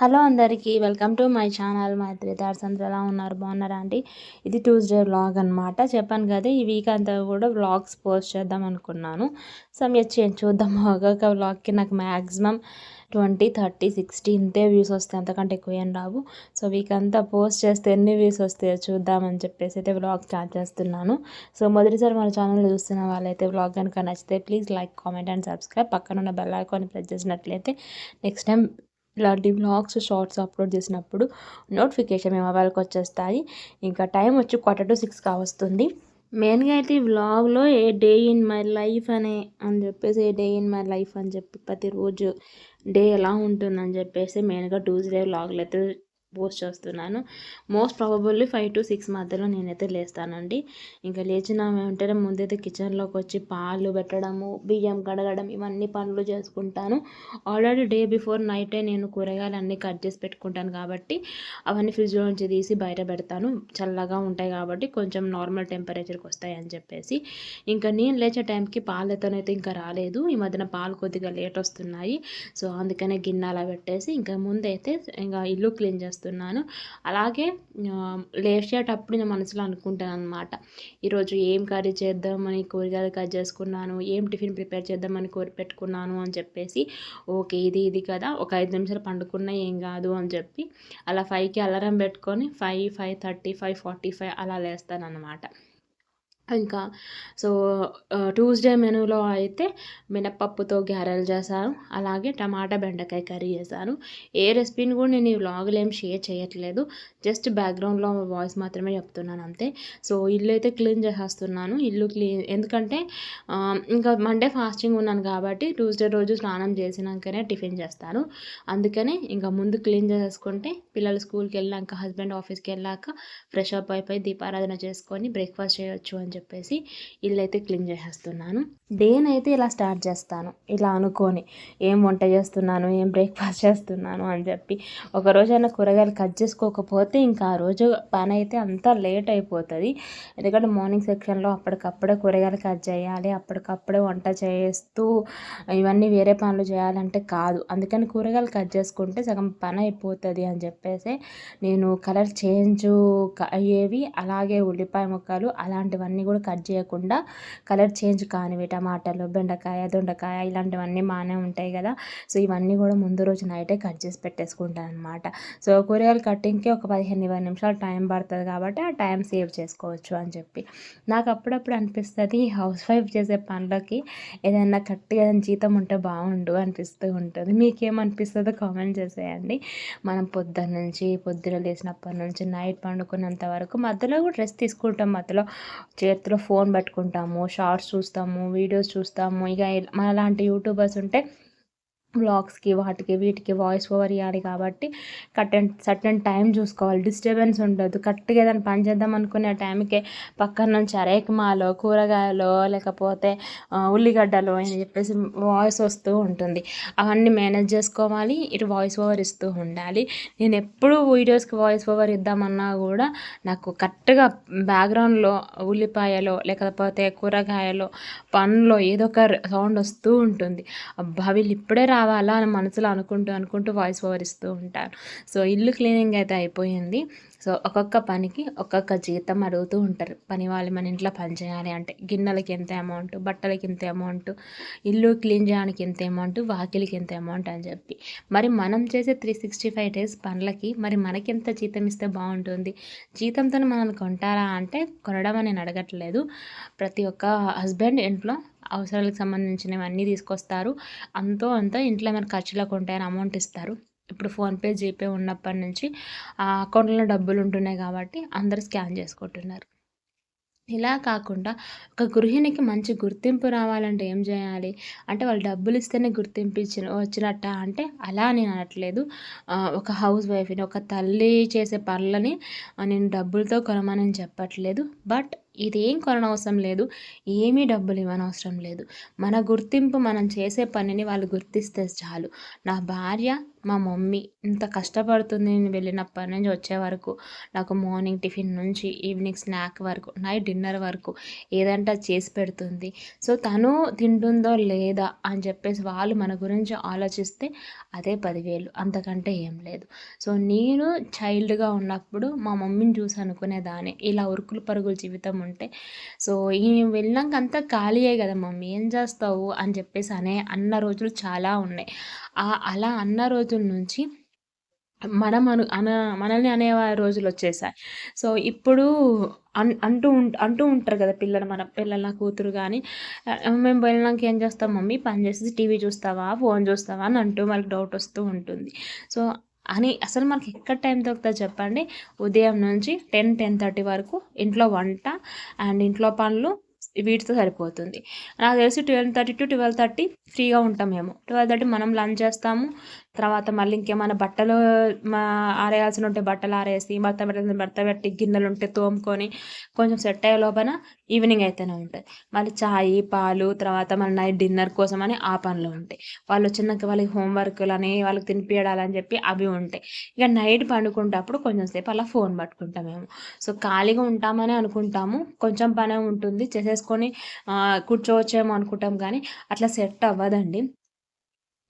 Hello అందరికీ welcome to my channel. Maitri thoughts అందరూ ఎలా ఉన్నారు? బాగున్నారా అండి? ఇది ట్యూస్డే వ్లాగ్ అనమాట చెప్పాను కదా ఈ వీక్ అంతా కూడా వ్లాగ్స్ పోస్ట్ చేద్దాం అనుకున్నాను. సో మీరు చూద్దాం. ఒక వ్లాగ్కి నాకు మ్యాక్సిమం ట్వంటీ థర్టీ సిక్స్టీ ఇంతే వ్యూస్ వస్తాయి. అంతకంటే ఎక్కువ ఏం రావు. సో వీక్ అంతా పోస్ట్ చేస్తే ఎన్ని వ్యూస్ వస్తాయో చూద్దామని చెప్పేసి అయితే వ్లాగ్ స్టార్ట్ చేస్తున్నాను. సో మొదటిసారి మన ఛానల్ చూస్తున్న వాళ్ళైతే వ్లాగ్ కనుక నచ్చితే please like comment and subscribe. పక్కన ఉన్న బెల్ ఐకాన్ ప్రెస్ చేసినట్లయితే నెక్స్ట్ టైం ఇలాంటి బ్లాగ్స్ షార్ట్స్ అప్లోడ్ చేసినప్పుడు నోటిఫికేషన్ మీ మొబైల్కి వచ్చేస్తాయి. ఇంకా టైం వచ్చి క్వార్టర్ టు సిక్స్ కావస్తుంది మెయిన్గా అయితే ఈ వ్లాగ్లో a day in my life అనే అని చెప్పేసి a day in my life అని చెప్పి ప్రతిరోజు డే ఎలా ఉంటుందని చెప్పేసి మెయిన్గా ట్యూస్డే వ్లాగ్లు అయితే పోస్ట్ చేస్తున్నాను. Most probably five to six మధ్యలో నేనైతే లేస్తానండి. ఇంకా లేచిన వెంటనే ముందైతే కిచెన్లోకి వచ్చి పాలు పెట్టడము బియ్యం కడగడం ఇవన్నీ పనులు చేసుకుంటాను. ఆల్రెడీ డే బిఫోర్ నైటే నేను కూరగాయలు అన్నీ కట్ చేసి పెట్టుకుంటాను కాబట్టి అవన్నీ ఫ్రిడ్జ్లో నుంచి తీసి బయట పెడతాను. చల్లగా ఉంటాయి కాబట్టి కొంచెం నార్మల్ టెంపరేచర్కి వస్తాయి అని చెప్పేసి. ఇంకా నేను లేచే టైంకి పాలతోనైతే ఇంకా రాలేదు. ఈ మధ్యన పాలు కొద్దిగా లేట్ వస్తున్నాయి. సో అందుకనే గిన్నె అలా పెట్టేసి ఇంకా ముందైతే ఇంకా ఇల్లు క్లీన్ చేస్తాను. చేస్తున్నాను అలాగే లేచేటప్పుడు నేను మనసులో అనుకుంటాను అనమాట ఈరోజు ఏం కర్రీ చేద్దామని కూరగాయలు కట్ చేసుకున్నాను ఏం టిఫిన్ ప్రిపేర్ చేద్దామని కోరి పెట్టుకున్నాను అని చెప్పేసి ఓకే ఇది ఇది కదా ఒక ఐదు నిమిషాలు పండుకున్నా ఏం కాదు అని చెప్పి అలా ఫైవ్కి అలారం పెట్టుకొని five five thirty five forty five అలా లేస్తాను అనమాట ఇంకా సో ట్యూస్డే మెనూలో అయితే మినప్పప్పుతో గ్యారెలు చేశాను అలాగే టమాటా బెండకాయ కర్రీ చేశాను ఏ రెసిపీని కూడా నేను ఈ వ్లాగులు ఏం షేర్ చేయట్లేదు. జస్ట్ బ్యాక్గ్రౌండ్లో వాయిస్ మాత్రమే చెప్తున్నాను అంతే. సో ఇల్లు అయితే క్లీన్ చేసేస్తున్నాను. ఇల్లు క్లీన్ ఎందుకంటే ఇంకా మండే ఫాస్టింగ్ ఉన్నాను కాబట్టి ట్యూస్డే రోజు స్నానం చేసినాకనే టిఫిన్ చేస్తాను అందుకనే ఇంకా ముందు క్లీన్ చేసేసుకుంటే పిల్లలు స్కూల్కి వెళ్ళాక హస్బెండ్ ఆఫీస్కి వెళ్ళాక ఫ్రెష్ అప్ అయిపోయి దీపారాధన చేసుకొని బ్రేక్ఫాస్ట్ చేయొచ్చు అని చెప్పేసి ఇల్లు అయితే క్లీన్ చేసేస్తున్నాను. దేనైతే ఇలా స్టార్ట్ చేస్తాను ఇలా అనుకొని ఏం వంట చేస్తున్నాను ఏం బ్రేక్ఫాస్ట్ చేస్తున్నాను అని చెప్పి ఒక రోజైనా కూరగాయలు కట్ చేసుకోకపోతే ఇంకా ఆ రోజు పని అయితే అంతా లేట్ అయిపోతుంది. ఎందుకంటే మార్నింగ్ సెక్షన్లో అప్పటికప్పుడే కూరగాయలు కట్ చేయాలి అప్పటికప్పుడే వంట చేస్తూ ఇవన్నీ వేరే పనులు చేయాలంటే కాదు. అందుకని కూరగాయలు కట్ చేసుకుంటే సగం పని అయిపోతుంది అని చెప్పేసి నేను కలర్ చేంజ్ అయ్యేవి అలాగే ఉల్లిపాయ ముక్కలు అలాంటివన్నీ అన్నీ కూడా కట్ చేయకుండా కలర్ చేంజ్ కానివి టమాటాలు బెండకాయ దొండకాయ ఇలాంటివన్నీ బాగానే ఉంటాయి కదా. సో ఇవన్నీ కూడా ముందు రోజు నైటే కట్ చేసి పెట్టేసుకుంటాను అనమాట సో కూరగాయలు కట్టింగ్కి ఒక పదిహేను ఇరవై నిమిషాలు టైం పడుతుంది కాబట్టి ఆ టైం సేవ్ చేసుకోవచ్చు అని చెప్పి. నాకు అప్పుడప్పుడు అనిపిస్తుంది హౌస్ వైఫ్ చేసే పనులకి ఏదైనా కరెక్ట్గా జీతం ఉంటే బాగుండు అనిపిస్తూ ఉంటుంది. మీకేమనిపిస్తుందో కామెంట్ చేసేయండి. మనం పొద్దున్న నుంచి పొద్దున లేచినప్పటి నుంచి నైట్ పండుకున్నంత వరకు మధ్యలో కూడా డ్రెస్ తీసుకుంటాం. మధ్యలో చేతిలో ఫోన్ పట్టుకుంటాము షార్ట్స్ చూస్తాము వీడియోస్ చూస్తాము. ఇక మన లాంటి యూట్యూబర్స్ ఉంటే బ్లాగ్స్కి వాటికి వీటికి వాయిస్ ఓవర్ ఇవ్వాలి కాబట్టి కట్టన్ సర్టన్ టైం చూసుకోవాలి. డిస్టర్బెన్స్ ఉండదు. కరెక్ట్గా ఏదైనా పని చేద్దాం అనుకునే టైంకే పక్కన నుంచి అరేకమాలో కూరగాయలు లేకపోతే ఉల్లిగడ్డలు అని చెప్పేసి వాయిస్ వస్తూ ఉంటుంది. అవన్నీ మేనేజ్ చేసుకోవాలి. ఇటు వాయిస్ ఓవర్ ఇస్తూ ఉండాలి. నేను ఎప్పుడు వీడియోస్కి వాయిస్ ఓవర్ ఇద్దామన్నా కూడా నాకు కరెక్ట్గా బ్యాక్గ్రౌండ్లో ఉల్లిపాయలో లేకపోతే కూరగాయలు పండ్లో ఏదో ఒక సౌండ్ వస్తూ ఉంటుంది. అబ్బా వీళ్ళు ఇప్పుడే రా కావాలా అని మనసులో అనుకుంటూ అనుకుంటూ వాయిస్ ఓవర్ ఇస్తూ ఉంటాను సో ఇల్లు క్లీనింగ్ అయితే అయిపోయింది. సో ఒక్కొక్క పనికి ఒక్కొక్క జీతం అడుగుతూ ఉంటారు. పని వాళ్ళు మన ఇంట్లో పని చేయాలి అంటే గిన్నెలకి ఎంత అమౌంట్ బట్టలకి ఎంత అమౌంట్ ఇల్లు క్లీన్ చేయడానికి ఎంత అమౌంట్ వాకిలికి ఎంత అమౌంట్ అని చెప్పి. మరి మనం చేసే త్రీ సిక్స్టీ ఫైవ్ డేస్ పనులకి మరి మనకి ఎంత జీతం ఇస్తే బాగుంటుంది? జీతంతో మనం కొంటారా అంటే కొనడం అని నేను అడగట్లేదు. ప్రతి ఒక్క హస్బెండ్ ఇంట్లో అవసరాలకు సంబంధించినవన్నీ తీసుకొస్తారు. అంతో అంత ఇంట్లో ఏమైనా ఖర్చులకు ఉంటాయని అమౌంట్ ఇస్తారు. ఇప్పుడు ఫోన్పే జీపే ఉన్నప్పటి నుంచి ఆ అకౌంట్లో డబ్బులు ఉంటున్నాయి కాబట్టి అందరు స్కాన్ చేసుకుంటున్నారు. ఇలా కాకుండా ఒక గృహిణికి మంచి గుర్తింపు రావాలంటే ఏం చేయాలి? అంటే వాళ్ళు డబ్బులు ఇస్తేనే గుర్తింపు ఇచ్చిన వచ్చినట్ట? అంటే అలా నేను అనట్లేదు. ఒక హౌస్ వైఫ్ని ఒక తల్లి చేసే పనులని నేను డబ్బులతో కొనమని చెప్పట్లేదు. బట్ ఇదేం కొననవసరం లేదు. ఏమీ డబ్బులు ఇవ్వనవసరం లేదు. మన గుర్తింపు మనం చేసే పనిని వాళ్ళు గుర్తిస్తే చాలు. నా భార్య మా మమ్మీ ఇంత కష్టపడుతుంది నేను వెళ్ళినప్పటి నుంచి వచ్చే వరకు. నాకు మార్నింగ్ టిఫిన్ నుంచి ఈవినింగ్ స్నాక్ వరకు నైట్ డిన్నర్ వరకు ఏదంటే చేసి పెడుతుంది. సో తను తింటుందో లేదా అని చెప్పేసి వాళ్ళు మన గురించి ఆలోచిస్తే అదే పదివేలు అంతకంటే ఏం లేదు. సో నేను చైల్డ్గా ఉన్నప్పుడు మా మమ్మీని చూసి అనుకునేదాన్ని. ఇలా ఉరుకులు పరుగుల జీవితం ఉంటే. సో ఈ వెళ్ళినాక అంతా ఖాళీయే కదా మమ్మీ ఏం చేస్తావు అని చెప్పేసి అనే అన్న రోజులు చాలా ఉన్నాయి. అలా అన్న రోజుల నుంచి మనం అను అన మనల్ని అనే రోజులు వచ్చేసాయి. సో ఇప్పుడు అన్ అంటూ అంటూ ఉంటారు కదా పిల్లలు మన పిల్లల కూతురు కానీ మేము వెళ్ళినాక ఏం చేస్తాం మమ్మీ? పని చేసేసి టీవీ చూస్తావా? ఫోన్ చూస్తావా? అని అంటూ మనకు డౌట్ వస్తూ ఉంటుంది. సో అని అసలు మనకి ఎక్కడ టైం దొరుకుతుంది చెప్పండి? ఉదయం నుంచి టెన్ టెన్ థర్టీ వరకు ఇంట్లో వంట అండ్ ఇంట్లో పనులు వీటితో సరిపోతుంది. నాకు తెలిసి twelve thirty to twelve thirty ఫ్రీగా ఉంటాం మేము ట్వెల్వ్ థర్టీ మనం లంచ్ చేస్తాము. తర్వాత మళ్ళీ ఇంకేమైనా బట్టలు ఆరేయాల్సిన ఉంటే బట్టలు ఆరేసి భర్త పెట్టాల్సిన భర్త పెట్టి గిన్నెలు ఉంటే తోముకొని కొంచెం సెట్ అయ్యే లోపల ఈవినింగ్ అయితేనే ఉంటుంది. మళ్ళీ చాయ్ పాలు తర్వాత మళ్ళీ నైట్ డిన్నర్ కోసం అని ఆ పనులు ఉంటాయి. వాళ్ళు వచ్చినాక వాళ్ళకి హోంవర్క్లు అని వాళ్ళకి తినిపించాలని చెప్పి అవి ఉంటాయి. ఇక నైట్ పండుకుంటప్పుడు కొంచెం సేపు అలా ఫోన్ పట్టుకుంటాం మేము. సో ఖాళీగా ఉంటామని అనుకుంటాము. కొంచెం పనే ఉంటుంది. చేసేసుకొని కూర్చోవచ్చేమో అనుకుంటాం కానీ అట్లా సెట్ అవ్వదండి.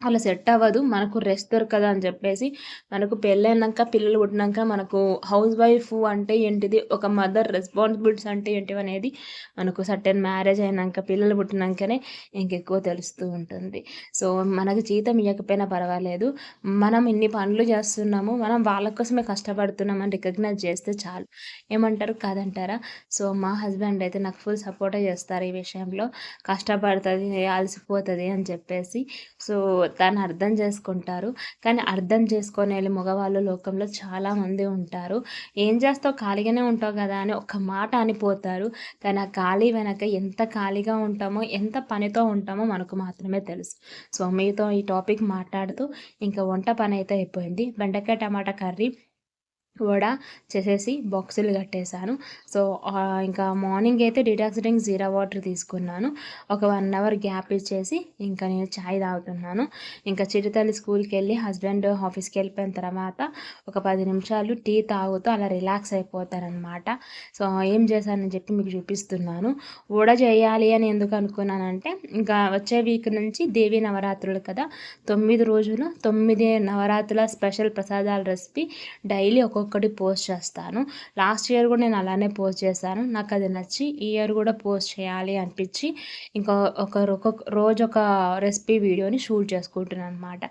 అలా సెట్ అవ్వదు. మనకు రెస్ట్ దొరకదు అని చెప్పేసి మనకు పెళ్ళైనాక పిల్లలు పుట్టినాక మనకు హౌస్ వైఫ్ అంటే ఏంటిది? ఒక మదర్ రెస్పాన్సిబిలిటీస్ అంటే ఏంటివి అనేది మనకు సర్టెన్ మ్యారేజ్ అయినాక పిల్లలు పుట్టినాకనే ఇంకెక్కువ తెలుస్తూ ఉంటుంది. సో మనకు జీతం ఇవ్వకపోయినా పర్వాలేదు. మనం ఇన్ని పనులు చేస్తున్నాము. మనం వాళ్ళ కోసమే కష్టపడుతున్నామని రికగ్నైజ్ చేస్తే చాలు. ఏమంటారు? కాదంటారా? సో మా హస్బెండ్ అయితే నాకు ఫుల్ సపోర్టే చేస్తారు ఈ విషయంలో. కష్టపడుతుంది అలసిపోతుంది అని చెప్పేసి. సో తను అర్థం చేసుకుంటారు. కానీ అర్థం చేసుకునే మగవాళ్ళు లోకంలో చాలామంది ఉంటారు. ఏం చేస్తావు? ఖాళీగానే ఉంటావు కదా అని ఒక మాట అనిపోతారు. కానీ ఆ ఖాళీ వెనక ఎంత ఖాళీగా ఉంటామో ఎంత పనితో ఉంటామో మనకు మాత్రమే తెలుసు. సో మీతో ఈ టాపిక్ మాట్లాడుతూ ఇంకా వంట పని అయితే అయిపోయింది. బెండకాయ టమాటా కర్రీ వడ చేసేసి బాక్సులు కట్టేశాను. సో ఇంకా మార్నింగ్ అయితే డిటాక్స్ డ్రింక్ జీరా వాటర్ తీసుకున్నాను. ఒక వన్ అవర్ గ్యాప్ ఇచ్చేసి ఇంకా నేను ఛాయ్ తాగుతున్నాను. ఇంకా చిరుతల్లి స్కూల్కి వెళ్ళి హస్బెండ్ ఆఫీస్కి వెళ్ళిపోయిన తర్వాత ఒక పది నిమిషాలు టీ తాగుతూ అలా రిలాక్స్ అయిపోతారనమాట సో ఏం చేశానని చెప్పి మీకు చూపిస్తున్నాను. వడ చేయాలి అని ఎందుకు అనుకున్నానంటే ఇంకా వచ్చే వీక్ నుంచి దేవి నవరాత్రులు కదా తొమ్మిది రోజులు తొమ్మిది నవరాత్రుల స్పెషల్ ప్రసాదాల రెసిపీ డైలీ ఒక ఒక్కొక్కటి పోస్ట్ చేస్తాను. లాస్ట్ ఇయర్ కూడా నేను అలానే పోస్ట్ చేశాను. నాకు అది నచ్చి ఈ ఇయర్ కూడా పోస్ట్ చేయాలి అనిపించి ఇంకా ఒక ఒక్కొక్క రోజు ఒక రెసిపీ వీడియోని షూట్ చేసుకుంటున్నాను అనమాట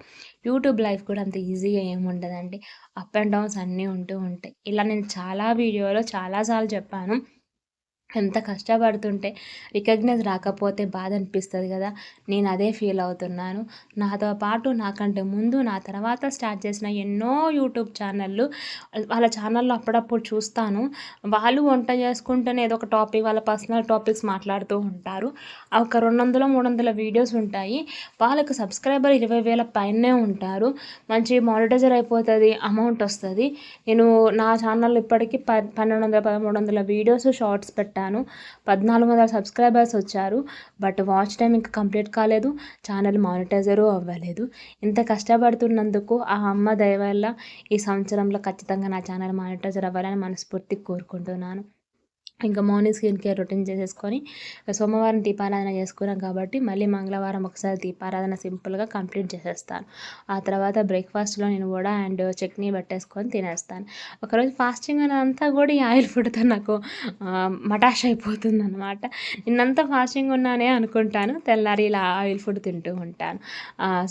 యూట్యూబ్ లైఫ్ కూడా అంత ఈజీగా ఏముండదండి అప్ అండ్ డౌన్స్ అన్నీ ఉంటూ ఉంటాయి. ఇలా నేను చాలా వీడియోలో చాలాసార్లు చెప్పాను. ఎంత కష్టపడుతుంటే రికగ్నైజ్ రాకపోతే బాధ అనిపిస్తుంది కదా. నేను అదే ఫీల్ అవుతున్నాను. నాతో పాటు నాకంటే ముందు నా తర్వాత స్టార్ట్ చేసిన ఎన్నో యూట్యూబ్ ఛానళ్ళు వాళ్ళ ఛానల్లో అప్పుడప్పుడు చూస్తాను. వాళ్ళు వంట చేసుకుంటేనే ఏదో ఒక టాపిక్ వాళ్ళ పర్సనల్ టాపిక్స్ మాట్లాడుతూ ఉంటారు. ఒక రెండు వందల మూడు వందల వీడియోస్ ఉంటాయి. వాళ్ళకి సబ్స్క్రైబర్ ఇరవై వేల పైనే ఉంటారు. మంచి మానిటైజర్ అయిపోతుంది అమౌంట్ వస్తుంది. నేను నా ఛానల్ ఇప్పటికీ ప పన్నెండు వందల పదమూడు వందల వీడియోస్ షార్ట్స్ పెట్టాను. పెట్టాను. పద్నాలుగు వందల సబ్స్క్రైబర్స్ వచ్చారు. బట్ వాచ్ టైం ఇంకా కంప్లీట్ కాలేదు. ఛానల్ మానిటైజరు అవ్వలేదు. ఇంత కష్టపడుతున్నందుకు ఆ అమ్మ దయ వల్ల ఈ సంవత్సరంలో ఖచ్చితంగా నా ఛానల్ మానిటైజర్ అవ్వాలని మనస్ఫూర్తి కోరుకుంటున్నాను. ఇంకా మార్నింగ్ స్కిన్ కేర్ రొటీన్ చేసేసుకొని సోమవారం దీపారాధన చేసుకున్నాం కాబట్టి మళ్ళీ మంగళవారం ఒకసారి దీపారాధన సింపుల్గా కంప్లీట్ చేసేస్తాను. ఆ తర్వాత బ్రేక్ఫాస్ట్లో నేను కూడా అండ్ చట్నీ పెట్టేసుకొని తినేస్తాను. ఒకరోజు ఫాస్టింగ్ అంతా కూడా ఈ ఆయిల్ ఫుడ్తో నాకు మటాష్ అయిపోతుంది అనమాట నిన్నంతా ఫాస్టింగ్ ఉన్నానే అనుకుంటాను తెల్లారి ఇలా ఆయిల్ ఫుడ్ తింటూ ఉంటాను.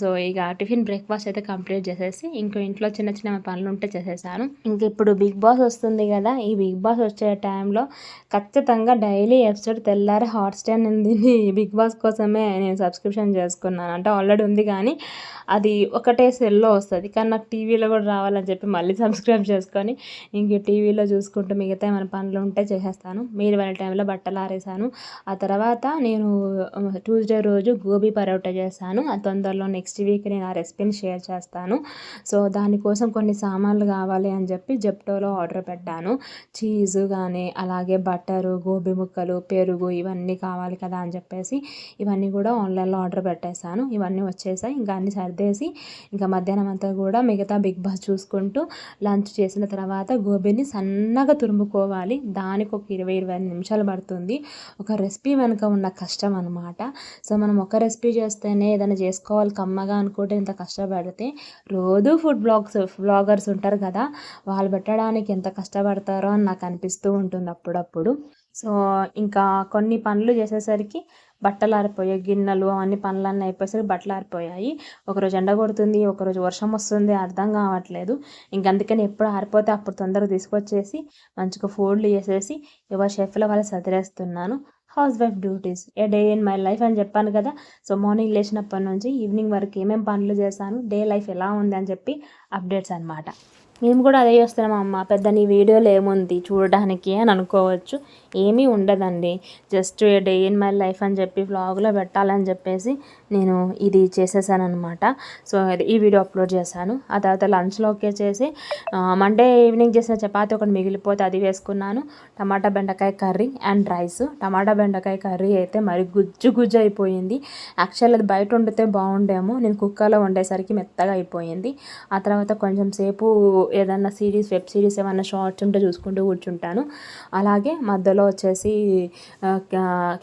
సో ఇక టిఫిన్ బ్రేక్ఫాస్ట్ అయితే కంప్లీట్ చేసేసి ఇంకో ఇంట్లో చిన్న చిన్న పనులు ఉంటే చేసేసాను. ఇంక ఇప్పుడు బిగ్ బాస్ వస్తుంది కదా ఈ బిగ్ బాస్ వచ్చే టైంలో ఖచ్చితంగా డైలీ ఎపిసోడ్ తెల్లారి హాట్ స్టాండ్ ఉంది బిగ్ బాస్ కోసమే నేను సబ్స్క్రిప్షన్ చేసుకున్నాను. అంటే ఆల్రెడీ ఉంది కానీ అది ఒకటే సెల్లో వస్తుంది. కానీ నాకు టీవీలో కూడా రావాలని చెప్పి మళ్ళీ సబ్స్క్రైబ్ చేసుకొని ఇంక టీవీలో చూసుకుంటూ మిగతా మన పనులు ఉంటే చేసేస్తాను. మీరు వెళ్ళే టైంలో బట్టలు ఆరేసాను ఆ తర్వాత నేను ట్యూస్డే రోజు గోబీ పరోటా చేశాను. ఆ తొందరలో నెక్స్ట్ వీక్ నేను ఆ రెసిపీని షేర్ చేస్తాను. సో దానికోసం కొన్ని సామాన్లు కావాలి అని చెప్పి జెప్టోలో ఆర్డర్ పెట్టాను. చీజు కానీ అలాగే బట్టరు గోబీ ముక్కలు పెరుగు ఇవన్నీ కావాలి కదా అని చెప్పేసి ఇవన్నీ కూడా ఆన్లైన్లో ఆర్డర్ పెట్టేశాను. ఇవన్నీ వచ్చేసాయి. ఇంకా అన్ని సర్దేసి ఇంకా మధ్యాహ్నం అంతా కూడా మిగతా బిగ్ బాస్ చూసుకుంటూ లంచ్ చేసిన తర్వాత గోబీని సన్నగా తురుముకోవాలి. దానికి ఒక ఇరవై ఇరవై ఐదు నిమిషాలు పడుతుంది. ఒక రెసిపీ వెనుక ఉన్న కష్టం అనమాట సో మనం ఒక రెసిపీ చేస్తేనే ఏదైనా చేసుకోవాలి కమ్మగా అనుకుంటే ఇంత కష్టపడితే రోజు ఫుడ్ బ్లాగ్స్ బ్లాగర్స్ ఉంటారు కదా. వాళ్ళు పెట్టడానికి ఎంత కష్టపడతారో అని నాకు అనిపిస్తూ ఉంటుంది అప్పుడప్పుడు. సో ఇంకా కొన్ని పనులు చేసేసరికి బట్టలు ఆరిపోయాయి గిన్నెలు అవన్నీ పనులన్నీ అయిపోయేసరికి బట్టలు ఆరిపోయాయి ఒకరోజు ఎండ కొడుతుంది ఒకరోజు వర్షం వస్తుంది అర్థం కావట్లేదు. ఇంక అందుకని ఎప్పుడు ఆరిపోతే అప్పుడు తొందరగా తీసుకొచ్చేసి మంచిగా ఫోల్డ్ చేసేసి ఎవరి షెఫ్ల వాళ్ళు సదిరేస్తున్నాను. Housewife duties a day in my life అని చెప్పాను కదా. సో మార్నింగ్ లేచినప్పటి నుంచి ఈవినింగ్ వరకు ఏమేమి పనులు చేశాను డే లైఫ్ ఎలా ఉంది అని చెప్పి అప్డేట్స్ అనమాట మేము కూడా అదే చేస్తున్నాం అమ్మ. పెద్ద నీ వీడియోలు ఏముంది చూడడానికి అని అనుకోవచ్చు. ఏమీ ఉండదండి. Just day in my life అని చెప్పి వ్లాగ్లో పెట్టాలని చెప్పేసి నేను ఇది చేసేసాను అనమాట సో ఈ వీడియో అప్లోడ్ చేశాను. ఆ తర్వాత లంచ్లోకే చేసి మండే ఈవినింగ్ చేసిన చపాతి ఒకటి మిగిలిపోతే అది వేసుకున్నాను. టమాటా బెండకాయ కర్రీ అండ్ రైస్. టమాటా బెండకాయ కర్రీ అయితే మరి గుజ్జు గుజ్జు అయిపోయింది. యాక్చువల్ అది బయట వండితే బాగుండేమో. నేను కుక్కర్లో వండేసరికి మెత్తగా అయిపోయింది. ఆ తర్వాత కొంచెం సేపు ఏదన్నా సిరీస్ వెబ్ సిరీస్ ఏమన్నా షార్ట్స్ ఉంటే చూసుకుంటూ కూర్చుంటాను. అలాగే మధ్యలో వచ్చేసి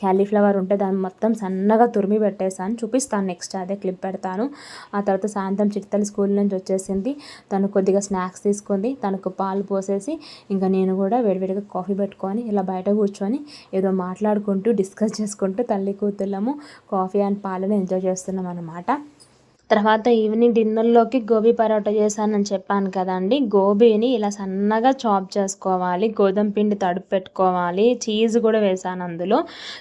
క్యాలీఫ్లవర్ ఉంటే దాన్ని మొత్తం సన్నగా తురిమి పెట్టేసాను చూపిస్తాను నెక్స్ట్ అదే క్లిప్ పెడతాను. ఆ తర్వాత సాయంత్రం చిత్తలు స్కూల్ నుంచి వచ్చేసింది. తను కొద్దిగా స్నాక్స్ తీసుకుంది. తనకు పాలు పోసేసి ఇంకా నేను కూడా వేడివేడిగా కాఫీ పెట్టుకొని ఇలా బయట కూర్చొని ఏదో మాట్లాడుకుంటూ డిస్కస్ చేసుకుంటూ తల్లి కూతుళ్ళము కాఫీ అండ్ పాలను ఎంజాయ్ చేస్తున్నాం అనమాట తర్వాత ఈవినింగ్ డిన్నర్లోకి గోబీ పరోటా చేశానని చెప్పాను కదండి. గోబీని ఇలా సన్నగా చాప్ చేసుకోవాలి గోధుమ పిండి తడుపు పెట్టుకోవాలి చీజ్ కూడా వేసాను అందులో.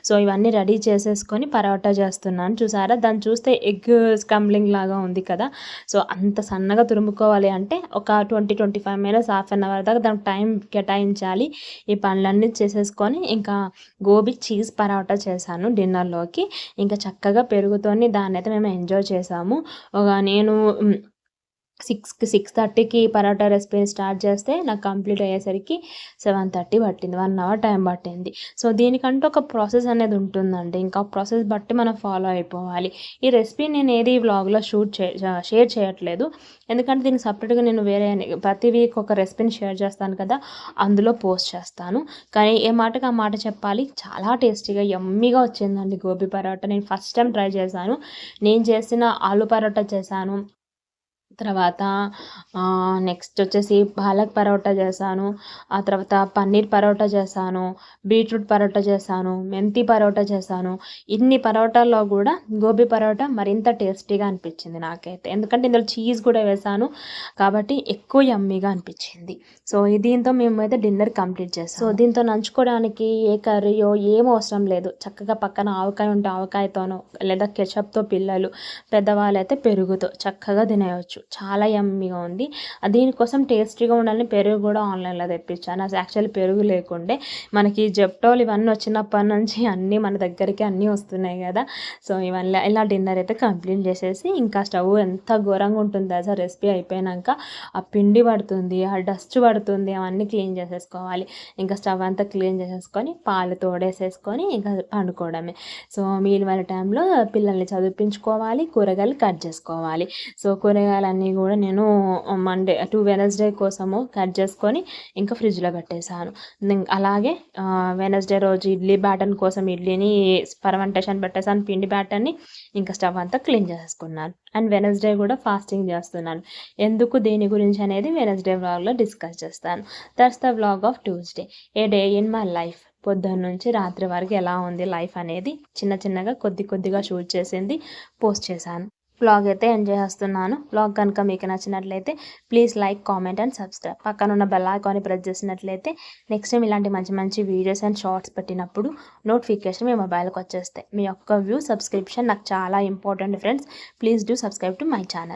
సో ఇవన్నీ రెడీ చేసేసుకొని పరోటా చేస్తున్నాను. చూసారా? దాన్ని చూస్తే ఎగ్ స్కంబ్లింగ్ లాగా ఉంది కదా. సో అంత సన్నగా తురుముకోవాలి అంటే ఒక twenty twenty five minutes half an hour దాకా దానికి టైం కేటాయించాలి. ఈ పనులన్నీ చేసేసుకొని ఇంకా గోబీ చీజ్ పరోటా చేశాను డిన్నర్లోకి ఇంకా చక్కగా పెరుగుతోని దాన్ని అయితే మేము ఎంజాయ్ చేసాము నేను సిక్స్కి సిక్స్ థర్టీకి పరోటా రెసిపీ స్టార్ట్ చేస్తే నాకు కంప్లీట్ అయ్యేసరికి సెవెన్ థర్టీ పట్టింది వన్ అవర్ టైం పట్టింది. సో దీనికంటూ ఒక ప్రాసెస్ అనేది ఉంటుందండి. ఇంకా ప్రాసెస్ బట్టి మనం ఫాలో అయిపోవాలి. ఈ రెసిపీ నేను ఏది వ్లాగ్లో షూట్ చే షేర్ చేయట్లేదు. ఎందుకంటే దీనికి సపరేట్గా నేను వేరే ప్రతి వీక్ ఒక రెసిపీని షేర్ చేస్తాను కదా అందులో పోస్ట్ చేస్తాను. కానీ ఏ మాటకి ఆ మాట చెప్పాలి? చాలా టేస్టీగా ఎమ్మీగా వచ్చిందండి గోబీ పరోటా. నేను ఫస్ట్ టైం ట్రై చేశాను. నేను చేసిన ఆలు పరోటా చేశాను. తర్వాత నెక్స్ట్ వచ్చేసి పాలక్ పరోటా చేశాను. ఆ తర్వాత పన్నీర్ పరోటా చేశాను బీట్రూట్ పరోటా చేశాను మెంతి పరోటా చేశాను. ఇన్ని పరోటాల్లో కూడా గోబీ పరోటా మరింత టేస్టీగా అనిపించింది నాకైతే. ఎందుకంటే ఇందులో చీజ్ కూడా వేశాను కాబట్టి ఎక్కువ యమ్మీగా అనిపించింది. సో దీంతో మేము అయితే డిన్నర్ కంప్లీట్ చేస్తాం సో దీంతో నంచుకోవడానికి ఏ కర్రీయో ఏం అవసరం లేదు. చక్కగా పక్కన ఆవకాయ ఉంటే ఆవకాయతోనో లేదా కెచప్తో పిల్లలు పెద్దవాళ్ళు అయితే పెరుగుతో చక్కగా తినేయచ్చు. చాలా యమ్మీగా ఉంది. దీనికోసం టేస్టీగా ఉండాలని పెరుగు కూడా ఆన్లైన్లో తెప్పించాను. అసలు యాక్చువల్లీ పెరుగు లేకుండే మనకి జెప్టోలు ఇవన్నీ వచ్చినప్పటి నుంచి అన్నీ మన దగ్గరికి అన్నీ వస్తున్నాయి కదా. సో ఇవన్నీ ఇలా డిన్నర్ అయితే కంప్లీట్ చేసేసి ఇంకా స్టవ్ ఎంత ఘోరంగా ఉంటుంది అసలు రెసిపీ అయిపోయాక ఆ పిండి పడుతుంది ఆ డస్ట్ పడుతుంది అవన్నీ క్లీన్ చేసేసుకోవాలి. ఇంకా స్టవ్ అంతా క్లీన్ చేసేసుకొని పాలు తోడేసేసుకొని ఇంకా పండుకోవడమే. సో వాళ్ళ టైంలో పిల్లల్ని చదివించుకోవాలి కూరగాయలు కట్ చేసుకోవాలి. సో కూరగాయలు అన్నీ కూడా నేను మండే టూ వెనస్డే కోసము కట్ చేసుకొని ఇంకా ఫ్రిడ్జ్లో పెట్టేశాను. అలాగే వెనస్డే రోజు ఇడ్లీ బ్యాటర్ కోసం ఇడ్లీని ఫర్మెంటేషన్ పెట్టేసాను పిండి బ్యాటర్ని ఇంకా స్టవ్ అంతా క్లీన్ చేసుకున్నాను అండ్ వెనస్డే కూడా ఫాస్టింగ్ చేస్తున్నాను. ఎందుకు దేని గురించి అనేది వెనస్డే వ్లాగ్లో డిస్కస్ చేస్తాను. That's the vlog of Tuesday a day in my life పొద్దున్న నుంచి రాత్రి వరకు ఎలా ఉంది లైఫ్ అనేది చిన్న చిన్నగా కొద్ది కొద్దిగా షూట్ చేసింది పోస్ట్ చేశాను. బ్లాగ్ అయితే ఎంజాయ్ చేస్తున్నాను. బ్లాగ్ కనుక మీకు నచ్చినట్లయితే please like comment and subscribe పక్కన ఉన్న బెల్ ఐకాన్ని ప్రెస్ చేసినట్లయితే నెక్స్ట్ టైం ఇలాంటి మంచి మంచి వీడియోస్ అండ్ షార్ట్స్ పెట్టినప్పుడు నోటిఫికేషన్ మీ మొబైల్కి వచ్చేస్తాయి. మీ యొక్క వ్యూ సబ్స్క్రిప్షన్ నాకు చాలా important friends please do subscribe to my channel